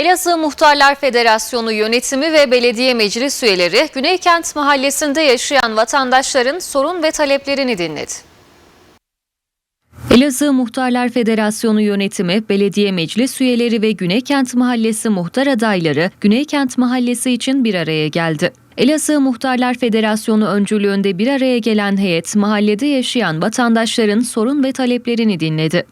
Elazığ Muhtarlar Federasyonu yönetimi ve belediye meclis üyeleri Güneykent Mahallesi'nde yaşayan vatandaşların sorun ve taleplerini dinledi. Elazığ Muhtarlar Federasyonu yönetimi, belediye meclis üyeleri ve Güneykent Mahallesi muhtar adayları Güneykent Mahallesi için bir araya geldi. Elazığ Muhtarlar Federasyonu öncülüğünde bir araya gelen heyet mahallede yaşayan vatandaşların sorun ve taleplerini dinledi.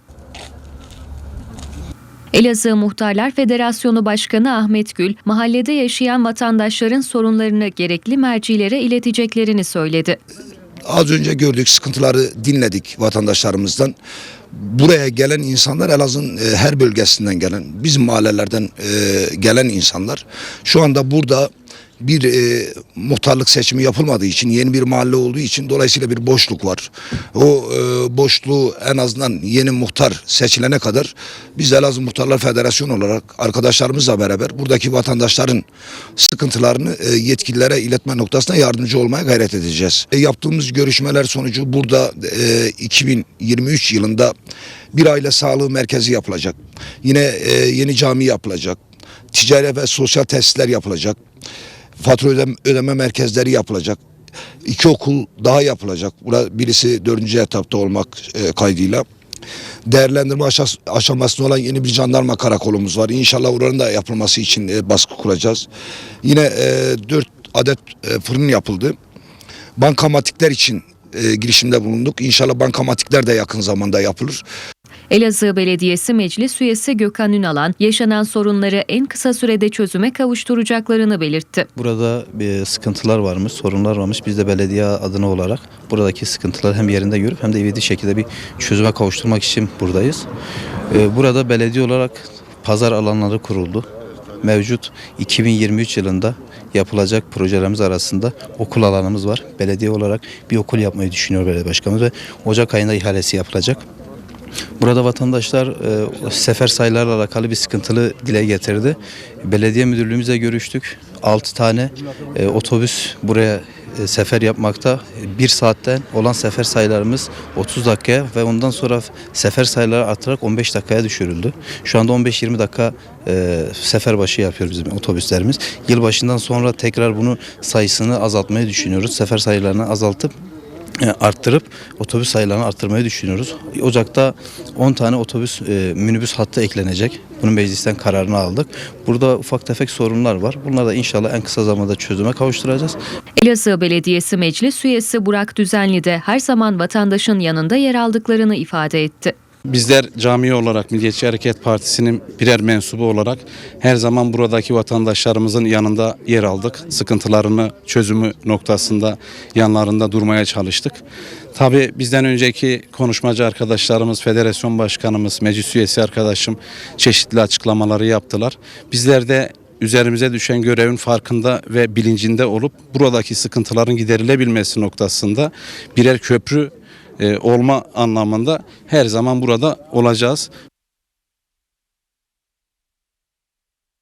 Elazığ Muhtarlar Federasyonu Başkanı Ahmet Gül, mahallede yaşayan vatandaşların sorunlarını gerekli mercilere ileteceklerini söyledi. Az önce gördük sıkıntıları dinledik vatandaşlarımızdan. Buraya gelen insanlar Elazığ'ın e, her bölgesinden gelen, bizim mahallelerden e, gelen insanlar. Şu anda burada bir e, muhtarlık seçimi yapılmadığı için yeni bir mahalle olduğu için dolayısıyla bir boşluk var. O e, boşluğu en azından yeni muhtar seçilene kadar biz Elazığ Muhtarlar Federasyonu olarak arkadaşlarımızla beraber buradaki vatandaşların sıkıntılarını e, yetkililere iletme noktasında yardımcı olmaya gayret edeceğiz. E, yaptığımız görüşmeler sonucu burada e, 2023 yılında bir aile sağlığı merkezi yapılacak. Yine e, yeni cami yapılacak. Ticari ve sosyal tesisler yapılacak fatura ödeme, ödeme merkezleri yapılacak. İki okul daha yapılacak. Burada birisi dördüncü etapta olmak e, kaydıyla. Değerlendirme aşamasında olan yeni bir jandarma karakolumuz var. İnşallah oranın da yapılması için e, baskı kuracağız. Yine e, dört adet fırın yapıldı. Bankamatikler için girişimde bulunduk. İnşallah bankamatikler de yakın zamanda yapılır. Elazığ Belediyesi Meclis Üyesi Gökhan Ünalan, yaşanan sorunları en kısa sürede çözüme kavuşturacaklarını belirtti. Burada bir sıkıntılar varmış, sorunlar varmış. Biz de belediye adına olarak buradaki sıkıntıları hem yerinde görüp hem de ivedi şekilde bir çözüme kavuşturmak için buradayız. Ee, Burada belediye olarak pazar alanları kuruldu. Mevcut 2023 yılında yapılacak projelerimiz arasında okul alanımız var. Belediye olarak bir okul yapmayı düşünüyor belediye başkanımız ve Ocak ayında ihalesi yapılacak. Burada vatandaşlar e, sefer sayılarla alakalı bir sıkıntılı dile getirdi. Belediye müdürlüğümüzle görüştük. 6 tane e, otobüs buraya e, sefer yapmakta. Bir saatten olan sefer sayılarımız 30 dakikaya ve ondan sonra sefer sayıları artarak 15 dakikaya düşürüldü. Şu anda 15-20 dakika e, sefer başı yapıyor bizim otobüslerimiz. Yılbaşından sonra tekrar bunu sayısını azaltmayı düşünüyoruz. Sefer sayılarını azaltıp arttırıp otobüs sayılarını arttırmayı düşünüyoruz. Ocak'ta 10 tane otobüs e, minibüs hattı eklenecek. Bunun meclisten kararını aldık. Burada ufak tefek sorunlar var. Bunları da inşallah en kısa zamanda çözüme kavuşturacağız. Elazığ Belediyesi Meclis Üyesi Burak Düzenli de her zaman vatandaşın yanında yer aldıklarını ifade etti. Bizler cami olarak Milliyetçi Hareket Partisi'nin birer mensubu olarak her zaman buradaki vatandaşlarımızın yanında yer aldık. Sıkıntılarını çözümü noktasında yanlarında durmaya çalıştık. Tabii bizden önceki konuşmacı arkadaşlarımız, federasyon başkanımız, meclis üyesi arkadaşım çeşitli açıklamaları yaptılar. Bizler de üzerimize düşen görevin farkında ve bilincinde olup buradaki sıkıntıların giderilebilmesi noktasında birer köprü olma anlamında her zaman burada olacağız.